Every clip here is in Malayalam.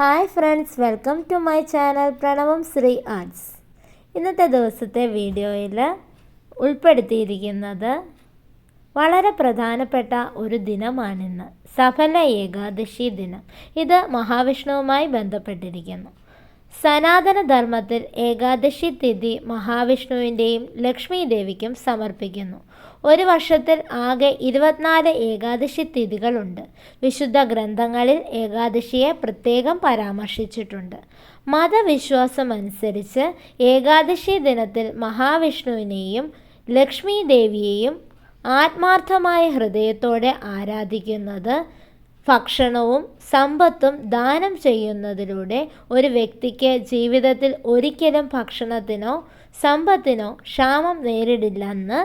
Hi friends welcome to my channel Pranavam Sri arts. ഇന്നത്തെ ദിവസത്തെ വീഡിയോയിൽ ഉൾപ്പെടുത്തിയിരിക്കുന്നത് വളരെ പ്രധാനപ്പെട്ട ഒരു ദിനമാണിന്ന്. സഫല ഏകാദശി ദിനം. ഇത് മഹാവിഷ്ണുവുമായി ബന്ധപ്പെട്ടിരിക്കുന്നു. സനാതന ധർമ്മത്തിൽ ഏകാദശി തിഥി മഹാവിഷ്ണുവിന്റെയും ലക്ഷ്മി ദേവിക്കും സമർപ്പിക്കുന്നു. ഒരു വർഷത്തിൽ ആകെ ഇരുപത്തിനാല് ഏകാദശി തിഥികളുണ്ട്. വിശുദ്ധ ഗ്രന്ഥങ്ങളിൽ ഏകാദശിയെ പ്രത്യേകം പരാമർശിച്ചിട്ടുണ്ട്. മതവിശ്വാസം അനുസരിച്ച് ഏകാദശി ദിനത്തിൽ മഹാവിഷ്ണുവിനെയും ലക്ഷ്മി ദേവിയെയും ആത്മാർത്ഥമായ ഹൃദയത്തോടെ ആരാധിക്കുന്നത് ഭക്ഷണവും സമ്പത്തും ദാനം ചെയ്യുന്നതിലൂടെ ഒരു വ്യക്തിക്ക് ജീവിതത്തിൽ ഒരിക്കലും ഭക്ഷണത്തിനോ സമ്പത്തിനോ ക്ഷാമം നേരിടില്ലെന്ന്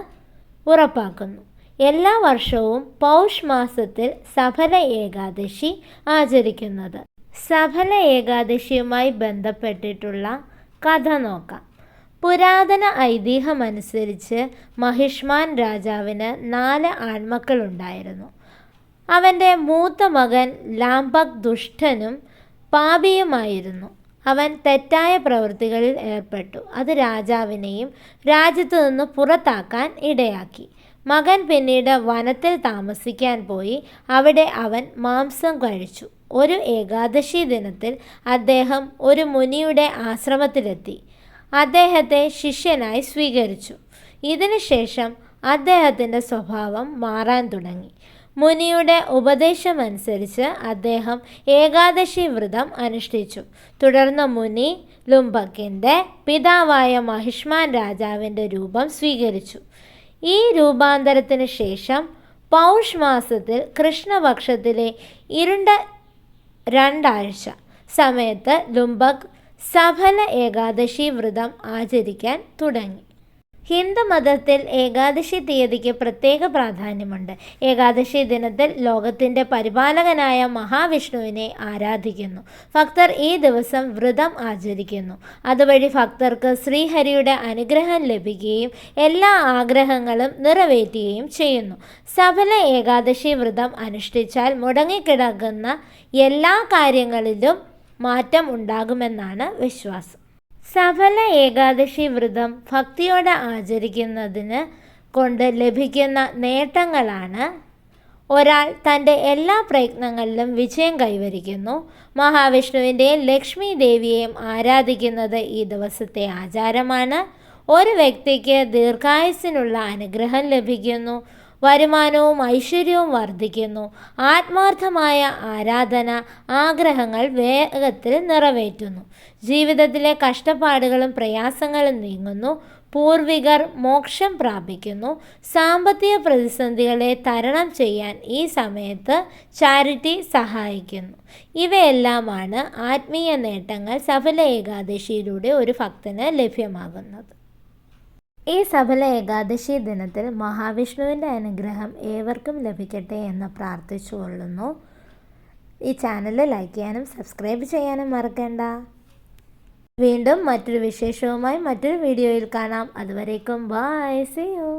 ഉറപ്പാക്കുന്നു. എല്ലാ വർഷവും പൗഷ് മാസത്തിൽ സഫല ഏകാദശി ആചരിക്കുന്നത്. സഫല ഏകാദശിയുമായി ബന്ധപ്പെട്ടിട്ടുള്ള കഥ നോക്കാം. പുരാതന ഐതിഹ്യമനുസരിച്ച് മഹിഷ്മാൻ രാജാവിന് നാല് ആൺമക്കളുണ്ടായിരുന്നു. അവന്റെ മൂത്ത മകൻ ലാംബക് ദുഷ്ടനും പാപിയുമായിരുന്നു. അവൻ തെറ്റായ പ്രവൃത്തികളിൽ ഏർപ്പെട്ടു. അത് രാജാവിനെയും രാജ്യത്തു നിന്ന് പുറത്താക്കാൻ ഇടയാക്കി. മകൻ പിന്നീട് വനത്തിൽ താമസിക്കാൻ പോയി. അവിടെ അവൻ മാംസം കഴിച്ചു. ഒരു ഏകാദശി ദിനത്തിൽ അദ്ദേഹം ഒരു മുനിയുടെ ആശ്രമത്തിലെത്തി. അദ്ദേഹത്തെ ശിഷ്യനായി സ്വീകരിച്ചു. ഇതിനുശേഷം അദ്ദേഹത്തിന്റെ സ്വഭാവം മാറാൻ തുടങ്ങി. മുനിയുടെ ഉപദേശമനുസരിച്ച് അദ്ദേഹം ഏകാദശി വ്രതം അനുഷ്ഠിച്ചു. തുടർന്ന് മുനി ലുംബക്കിന്റെ പിതാവായ മഹിഷ്മാൻ രാജാവിന്റെ രൂപം സ്വീകരിച്ചു. ഈ രൂപാന്തരത്തിന് ശേഷം പൗഷ് മാസത്തിൽ കൃഷ്ണപക്ഷത്തിലെ ഇരുണ്ട രണ്ടാഴ്ച സമയത്ത് ലുംബക് സഫല ഏകാദശി വ്രതം ആചരിക്കാൻ തുടങ്ങി. ഹിന്ദുമതത്തിൽ ഏകാദശി തീയതിക്ക് പ്രത്യേക പ്രാധാന്യമുണ്ട്. ഏകാദശി ദിനത്തിൽ ലോകത്തിന്റെ പരിപാലകനായ മഹാവിഷ്ണുവിനെ ആരാധിക്കുന്നു. ഭക്തർ ഈ ദിവസം വ്രതം ആചരിക്കുന്നു. അതുവഴി ഭക്തർക്ക് ശ്രീഹരിയുടെ അനുഗ്രഹം ലഭിക്കുകയും എല്ലാ ആഗ്രഹങ്ങളും നിറവേറ്റുകയും ചെയ്യുന്നു. സഫല ഏകാദശി വ്രതം അനുഷ്ഠിച്ചാൽ മുടങ്ങിക്കിടക്കുന്ന എല്ലാ കാര്യങ്ങളിലും മാറ്റം ഉണ്ടാകുമെന്നാണ് വിശ്വാസം. സഫല ഏകാദശി വ്രതം ഭക്തിയോടെ ആചരിക്കുന്നതിന് കൊണ്ട് ലഭിക്കുന്ന നേട്ടങ്ങളാണ്. ഒരാൾ തന്റെ എല്ലാ പ്രയത്നങ്ങളിലും വിജയം കൈവരിക്കുന്നു. മഹാവിഷ്ണുവിന്റെയും ലക്ഷ്മി ദേവിയെയും ആരാധിക്കുന്നത് ഈ ദിവസത്തെ ആചാരമാണ്. ഒരു വ്യക്തിക്ക് ദീർഘായുസിനുള്ള അനുഗ്രഹം ലഭിക്കുന്നു. വരുമാനവും ഐശ്വര്യവും വർദ്ധിക്കുന്നു. ആത്മാർത്ഥമായ ആരാധന ആഗ്രഹങ്ങൾ വേഗത്തിൽ നിറവേറ്റുന്നു. ജീവിതത്തിലെ കഷ്ടപ്പാടുകളും പ്രയാസങ്ങളും നീങ്ങുന്നു. പൂർവികർ മോക്ഷം പ്രാപിക്കുന്നു. സാമ്പത്തിക പ്രതിസന്ധികളെ തരണം ചെയ്യാൻ ഈ സമയത്ത് ചാരിറ്റി സഹായിക്കുന്നു. ഇവയെല്ലാമാണ് ആത്മീയ നേട്ടങ്ങൾ സഫല ഏകാദശിയിലൂടെ ഒരു ഭക്തന് ലഭ്യമാകുന്നത്. ഈ സഫല ഏകാദശി ദിനത്തിൽ മഹാവിഷ്ണുവിന്റെ അനുഗ്രഹം ഏവർക്കും ലഭിക്കട്ടെ എന്ന് പ്രാർത്ഥിച്ചുകൊള്ളുന്നു. ഈ ചാനൽ ലൈക്ക് ചെയ്യാനും സബ്സ്ക്രൈബ് ചെയ്യാനും മറക്കണ്ട. വീണ്ടും മറ്റൊരു വിശേഷവുമായി മറ്റൊരു വീഡിയോയിൽ കാണാം. അതുവരേക്കും ബായ് സി യു